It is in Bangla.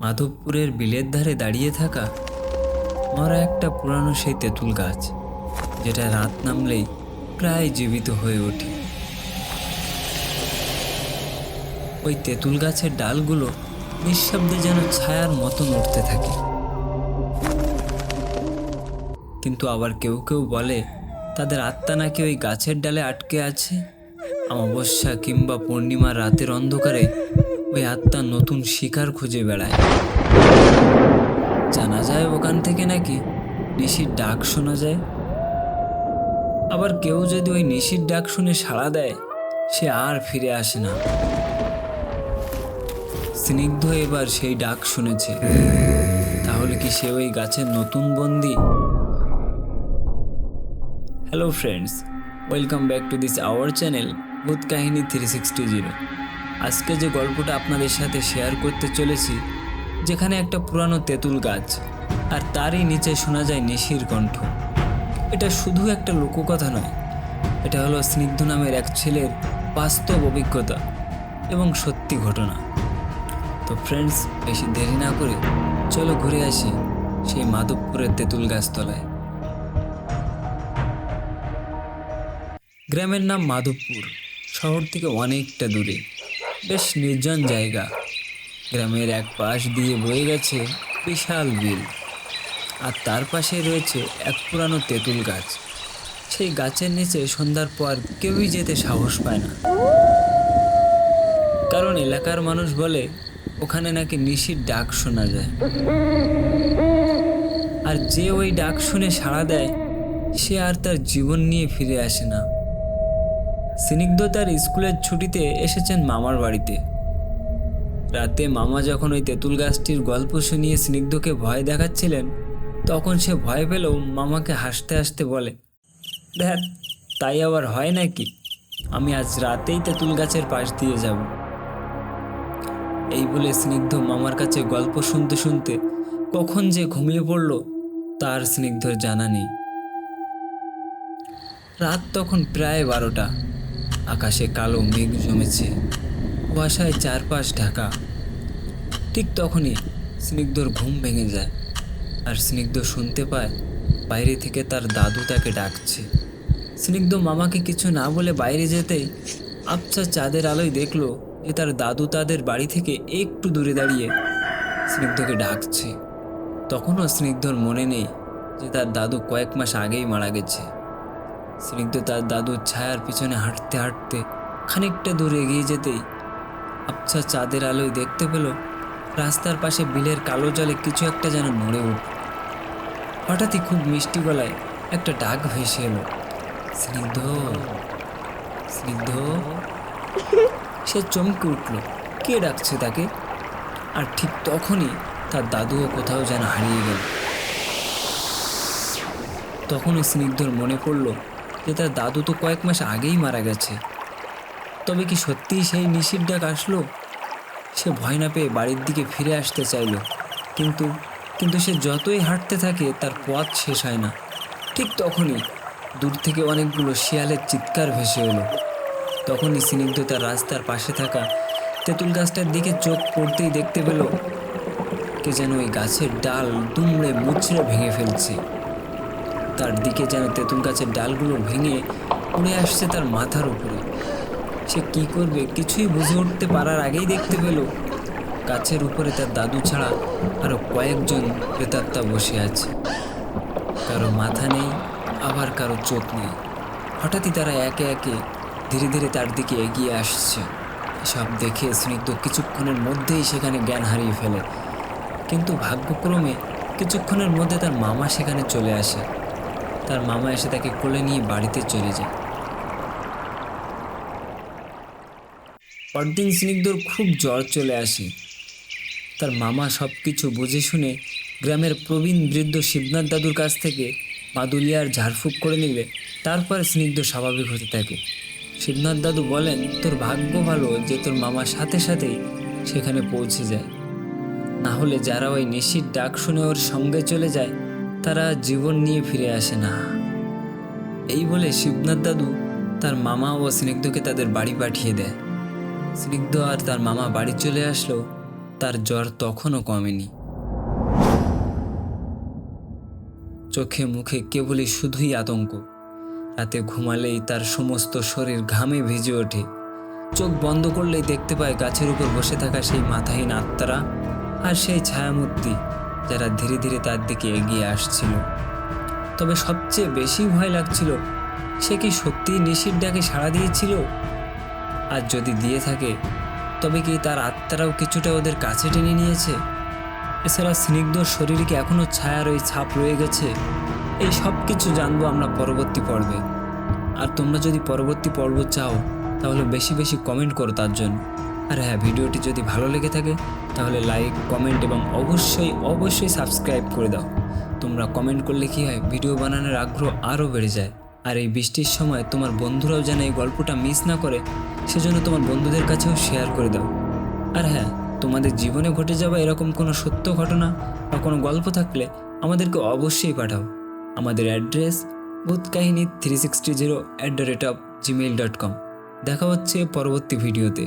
মাধবপুরের বিলের ধারে দাঁড়িয়ে থাকা মরা একটা পুরানো সেই তেঁতুল গাছ, যেটা রাত নামলেই প্রায় জীবিত হয়ে ওঠে। ওই তেঁতুল গাছের ডালগুলো নিঃশব্দে যেন ছায়ার মতো নড়তে থাকে। কিন্তু আবার কেউ কেউ বলে, তাদের আত্মা নাকি ওই গাছের ডালে আটকে আছে? অমাবস্যা কিংবা পূর্ণিমার রাতের অন্ধকারে ওই আত্মা নতুন শিকার খুঁজে বেড়ায়। জানা যায় ওখান থেকে নাকি নিশির ডাক শোনা যায়। আবার কেউ যদি ওই নিশির ডাক শুনে সাড়া দেয়, সে আর ফিরে আসে না। স্নিগ্ধ এবার সেই ডাক শুনেছে। তাহলে কি সে ওই গাছের নতুন বন্দি? Hello friends welcome back to this our channel ভূত কাহিনী থ্রি সিক্সটি জিরো আজকে যে গল্পটা আপনাদের সাথে শেয়ার করতে চলেছি, যেখানে একটা পুরানো তেঁতুল গাছ আর তারই নিচে শোনা যায় নিশির কণ্ঠ। এটা শুধু একটা লোককথা নয়, এটা হলো স্নিগ্ধ নামের এক ছেলের বাস্তব অভিজ্ঞতা এবং সত্যি ঘটনা। তো ফ্রেন্ডস বেশি দেরি না করে চলো ঘুরে আসি সেই মাধবপুরের তেঁতুল গাছতলায়। গ্রামের নাম মাধবপুর, শহর থেকে অনেকটা দূরে। বেশ নির্জন জায়গা। গ্রামের এক পাশ দিয়ে বয়ে গেছে বিশাল বিল। আর তার পাশে রয়েছে এক পুরানো তেঁতুল গাছ। সেই গাছের নিচে সন্ধ্যার পর কেউই যেতে সাহস পায় না। কারণ এলাকার মানুষ বলে, ওখানে নাকি নিশির ডাক শোনা যায়। আর যে ওই ডাক শুনে সাড়া দেয়, সে আর তার জীবন নিয়ে ফিরে আসে না। স্নিগ্ধ তার স্কুলের ছুটিতে এসেছেন মামার বাড়িতে। রাতে মামা যখন ওই তেঁতুল গাছটির গল্প শুনিয়ে স্নিগ্ধকে ভয় দেখাচ্ছিলেন, তখন সে ভয় পেলেও মামাকে হাসতে হাসতে বলে, দেখ, তাই আবার হয় নাকি? আমি আজ রাতেই তেঁতুল গাছের পাশ দিয়ে যাব। এই বলে স্নিগ্ধ মামার কাছে গল্প শুনতে শুনতে কখন যে ঘুমিয়ে পড়ল, তার স্নিগ্ধর জানা নেই। রাত তখন প্রায় বারোটা। আকাশে কালো মেঘ জমেছে। কুয়াশায় চারপাশ ঢাকা। ঠিক তখনই স্নিগ্ধর ঘুম ভেঙে যায় আর স্নিগ্ধ শুনতে পায়, বাইরে থেকে তার দাদু তাকে ডাকছে। স্নিগ্ধ মামাকে কিছু না বলে বাইরে যেতেই আবছা চাঁদের আলোয় দেখল যে তার দাদু তাদের বাড়ি থেকে একটু দূরে দাঁড়িয়ে স্নিগ্ধকে ডাকছে। তখনও স্নিগ্ধর মনে নেই যে তার দাদু কয়েক মাস আগেই মারা গেছে। স্নিগ্ধ তার দাদুর ছায়ার পিছনে হাঁটতে হাঁটতে খানিকটা দূর এগিয়ে যেতেই আবছা চাঁদের আলোয় দেখতে পেল রাস্তার পাশে বিলের কালো জলে কিছু একটা যেন নড়ে উঠ। হঠাৎই খুব মিষ্টি গলায় একটা ডাক ভেসে এলো। স্নিগ্ধ স্নিগ্ধ। সে চমকে উঠল। কে ডাকছে তাকে? আর ঠিক তখনই তার দাদুও কোথাও যেন হারিয়ে গেল। তখনই স্নিগ্ধর মনে পড়ল যে তার দাদু তো কয়েক মাস আগেই মারা গেছে। তবে কি সত্যিই সেই নিশির ডাক আসলো? সে ভয় না পেয়ে বাড়ির দিকে ফিরে আসতে চাইল। কিন্তু কিন্তু সে যতই হাঁটতে থাকে, তার পথ শেষ হয় না। ঠিক তখনই দূর থেকে অনেকগুলো শিয়ালের চিৎকার ভেসে এলো। তখনই স্নিগ্ধ তার রাস্তার পাশে থাকা তেঁতুল গাছটার দিকে চোখ পড়তেই দেখতে পেল, কে যেন ওই গাছের ডাল দুমড়ে মুচড়ে ভেঙে ফেলছে। তার দিকে যেন তেঁতুল গাছের ডালগুলো ভেঙে উড়ে আসছে তার মাথার উপরে। সে কি করবে কিছুই বুঝে উঠতে পারার আগেই দেখতে পেল, গাছের উপরে তার দাদু ছাড়া আরও কয়েকজন প্রেতাত্মা বসে আছে। কারও মাথা নেই, আবার কারও চোখ নেই। হঠাৎই তারা একে একে ধীরে ধীরে তার দিকে এগিয়ে আসছে। সব দেখে স্নিগ্ধ কিছুক্ষণের মধ্যেই সেখানে জ্ঞান হারিয়ে ফেলে। কিন্তু ভাগ্যক্রমে কিছুক্ষণের মধ্যে তার মামা সেখানে চলে আসে। তার মামা এসে তাকে কোলে নিয়ে বাড়িতে চলে যায়। পরদিন স্নিগ্ধর খুব জ্বর চলে আসে। তার মামা সব কিছু বুঝে শুনে গ্রামের প্রবীণ বৃদ্ধ শিবনাথ দাদুর কাছ থেকে মাদুলিয়ার ঝাড়ফুঁক করে নিলে তারপর স্নিগ্ধ স্বাভাবিক হতে থাকে। শিবনাথ দাদু বলেন, তোর ভাগ্য ভালো যে তোর মামার সাথে সাথেই সেখানে পৌঁছে যায়। না হলে যারা ওই নিশির ডাক শুনে ওর সঙ্গে চলে যায় তারা জীবন নিয়ে ফিরে আসে না। এই বলে শিবনাথ দাদু তার মামা ও স্নিগ্ধকে তাদের বাড়ি পাঠিয়ে দেয়। স্নিগ্ধ আর তার মামা বাড়ি চলে আসলো, তার জ্বর তখনও কমেনি। চোখে মুখে কেবলই শুধুই আতঙ্ক। রাতে ঘুমালেই তার সমস্ত শরীর ঘামে ভিজে ওঠে। চোখ বন্ধ করলেই দেখতে পায় গাছের উপর বসে থাকা সেই মাথাহীন আত্মারা আর সেই ছায়ামূর্তি। যারা ধীরে ধীরে তার দিকে এগিয়ে আসছিল। তবে সবচেয়ে বেশি ভয় লাগছিল, সে কি সত্যিই নিশির ডাকে সাড়া দিয়েছিল? আর যদি দিয়ে থাকে, তবে কি তার আত্মারাও কিছুটা ওদের কাছে টেনে নিয়েছে? এছাড়া স্নিগ্ধ শরীরে কি এখনও ছায়ার ওই ছাপ রয়ে গেছে? এই সব কিছু জানব আমরা পরবর্তী পর্বে। আর তোমরা যদি পরবর্তী পর্ব চাও, তাহলে বেশি বেশি কমেন্ট করো তার জন্য। আর হ্যাঁ ভিডিওটি যদি ভালো লেগে থাকে, তাহলে লাইক কমেন্ট এবং অবশ্যই অবশ্যই সাবস্ক্রাইব করে দাও। তোমরা কমেন্ট করলে কী হয় ভিডিও বানানোর আগ্রহ আরও বেড়ে যায়। আর এই বৃষ্টির সময় তোমার বন্ধুরাও যেন এই গল্পটা মিস না করে, সেজন্য তোমার বন্ধুদের কাছেও শেয়ার করে দাও। আর হ্যাঁ তোমাদের জীবনে ঘটে যাওয়া এরকম কোনো সত্য ঘটনা বা কোনো গল্প থাকলে আমাদেরকে অবশ্যই পাঠাও। আমাদের অ্যাড্রেস কাহিনী three sixty zero at the rate of Gmail dot com দেখা হচ্ছে পরবর্তী ভিডিওতে